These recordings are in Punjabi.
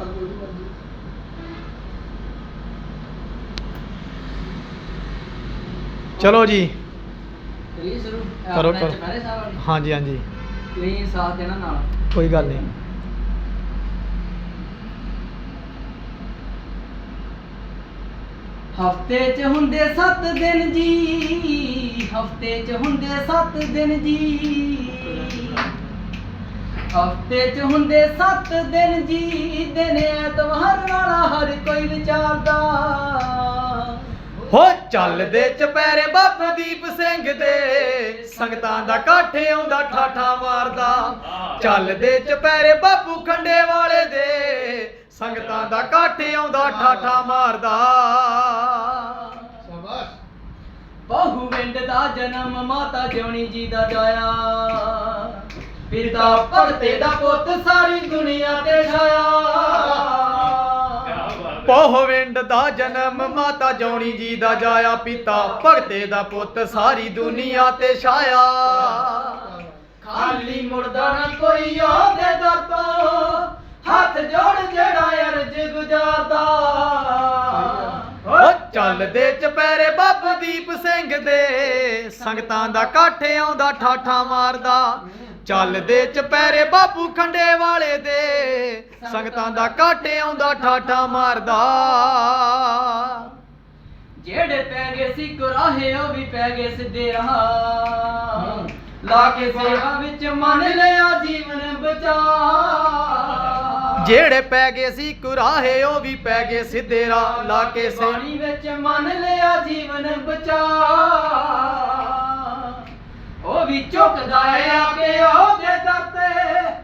ਅੱਗੋਂ ਦੀ ਮਰਜ਼ੀ ਚਲੋ ਜੀ ਕਰੀਏ ਸ਼ੁਰੂ ਇਹ ਕਰੋ, ਆਪਣਾ ਕਰੋ। ਚੁਪਹਿਰੇ ਸਾਹਿਬ ਵਾਲੀ ਹਾਂਜੀ ਹਾਂਜੀ ਤੁਸੀਂ ਸਾਥ ਦੇਣਾ ਨਾਲ ਕੋਈ ਗੱਲ ਨਹੀਂ ਹਫ਼ਤੇ 'ਚ ਹੁੰਦੇ 7 ਦਿਨ ਜੀ ਹਫ਼ਤੇ 'ਚ ਹੁੰਦੇ 7 ਦਿਨ ਜੀ ਹਫ਼ਤੇ 'ਚ ਹੁੰਦੇ 7 ਦਿਨ ਜੀ ਦਿਨ ਐਤਵਾਰ ਵਾਲਾ ਹਰ ਕੋਈ ਵਿਚਾਰਦਾ। ਹੋ ਚੱਲਦੇ ਚਪੈਰੇ ਬਾਬਾ ਦੀਪ ਸਿੰਘ ਦੇ ਸੰਗਤਾਂ ਦਾ ਕਾਠੇ ਆਉਂਦਾ ਠਾਠਾ ਮਾਰਦਾ। ਚੱਲਦੇ ਚਪੈਰੇ ਬਾਪੂ ਖੰਡੇ ਵਾਲੇ ਦੇ ਸੰਗਤਾਂ ਦਾ ਕਾਠੇ ਆਉਂਦਾ ਠਾਠਾ ਮਾਰਦਾ। ਸ਼ਾਬਾਸ਼। ਬਹੁ ਵਿੰਡ ਦਾ ਜਨਮ ਮਾਤਾ ਜਿਉਣੀ ਜੀ ਦਾ ਜਾਇਆ। ਪਿਤਾ ਭਗਤੇ ਦਾ ਪੁੱਤ ਸਾਰੀ ਦੁਨੀਆ ਤੇ ਛਾਇਆ। ਪੋਹਵਿੰਡ ਦਾ ਜਨਮ ਮਾਤਾ ਜੌਣੀ ਜੀ ਦਾ ਜਾਇਆ ਪਿਤਾ ਭਗਤੇ ਦਾ ਪੁੱਤ ਸਾਰੀ ਦੁਨੀਆ ਤੇ ਛਾਇਆ। ਖਾਲੀ ਮੁਰਦਾ ਨਾ ਕੋਈ ਉਹਦੇ ਦਰ ਚੱਲਦੇ ਚਪੈਰੇ ਬਾਬੂ ਦੀਪ ਸਿੰਘ ਦੇ। ਸੰਗਤਾਂ ਦਾ ਕਾਠੇ ਆਉਂਦਾ, ਠਾਠਾ ਮਾਰਦਾ। ਚੱਲਦੇ ਚਪੈਰੇ ਬਾਬੂ ਖੰਡੇ ਵਾਲੇ ਦੇ। ਸੰਗਤਾਂ ਦਾ ਕਾਠੇ ਆਉਂਦਾ, ਠਾਠਾ ਮਾਰਦਾ। ਜਿਹੜੇ ਪੈ ਗਏ ਸੀ ਕੁਰਾਹੇ, ਉਹ ਵੀ ਪੈ ਗਏ ਸਿੱਧੇ ਰਾਹ ਲਾ ਕੇ ਸੇਵਾ ਵਿੱਚ ਮੰਨ ਲਿਆ ਜੀਵਨ ਬਚਾ। ਜਿਹੜੇ ਪੈ ਗਏ ਸੀ ਕੁਰਾਹੇ ਉਹ ਵੀ ਪੈ ਗਏ ਸਿੱਧੇ ਰਾਹ ਲਾ ਕੇ ਪਾਣੀ ਵਿੱਚ ਮੰਨ ਲਿਆ ਜੀਵਨ ਬਚਾ। ਉਹ ਵੀ ਝੁਕਦਾ ਏ ਆ ਉਹਦੇ ਦਰ ਤੇ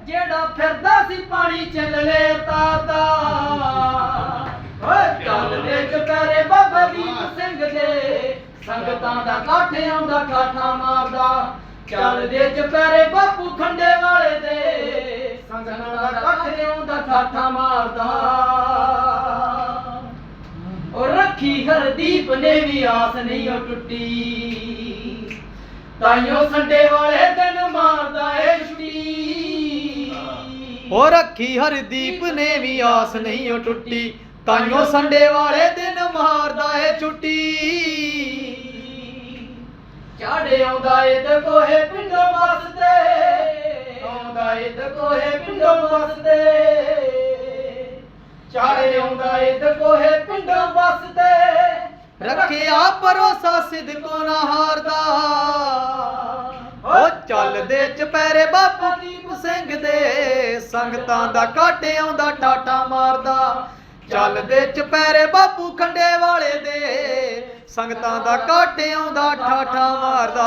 ਜਿਹੜਾ ਫਿਰਦਾ ਸੀ, ਪਾਣੀ ਚੱਲਲੇ ਤਾਤਾ ਓਏ ਚੱਲਦੇ ਚੁਪਹਿਰੇ ਬਾਬਾ ਦੀਪ ਸਿੰਘ ਦੇ। ਸੰਗਤਾਂ ਦਾ ਕਾਠੇ ਆਉਂਦਾ, ਕਾਠਾ ਮਾਰਦਾ। ਚੱਲਦੇ ਚੁਪਹਿਰੇ ਬਾਪੂ ਖੰਡੇ ਵਾਲੇ ਦੇ। ਸੰਗਤਾਂ ਦਾ ਕਾਠੇ ਆਉਂਦਾ ਠਾਠਾ ਮਾਰਦਾ। ਉਹ ਰੱਖੀ ਹਰਦੀਪ ਨੇ ਵੀ ਆਸ ਨਹੀਂ ਉਹ ਟੁੱਟੀ। ਤਾਈਓ ਸੰਡੇ ਵਾਲੇ ਦਿਨ ਮਾਰਦਾ ਏ ਛੁੱਟੀ। ਉਹ ਰੱਖੀ ਹਰਦੀਪ ਨੇ ਵੀ ਆਸ ਨਹੀਂ ਉਹ ਟੁੱਟੀ। ਤਾਈਓ ਸੰਡੇ ਵਾਲੇ ਦਿਨ ਮਾਰਦਾ ਏ ਛੁੱਟੀ। ਚਾੜੇ ਆਉਂਦਾ ਏ ਤੇ ਕੋਹੇ ਪਿੰਡੋਂ ਵਸਦੇ ਆਉਂਦਾ ਏ ਕੋਹੇ ਪਿੰਡੋਂ ਵਸਦੇ। ਚਾੜੇ ਆਉਂਦਾ ਏ ਕੋਹੇ ਪਿੰਡੋਂ ਵਸਦੇ। ਰੱਖਿਆ ਭਰੋਸਾ ਸਿਦਕੋ ਨਾ ਹਾਰਦਾ। ਓ ਚੱਲਦੇ ਚਪੈਰੇ ਬਾਪੂ ਦੀਪ ਸਿੰਘ ਦੇ। ਸੰਗਤਾਂ ਦਾ ਕਾਟੇ ਆਉਂਦਾ ਠਾਠਾ ਮਾਰਦਾ। ਚੱਲਦੇ ਚਪੈਰੇ ਬਾਪੂ ਖੰਡੇ ਵਾਲੇ ਦੇ। ਸੰਗਤਾਂ ਦਾ ਕਾਟੇ ਆਉਂਦਾ, ਠਾਠਾ ਮਾਰਦਾ।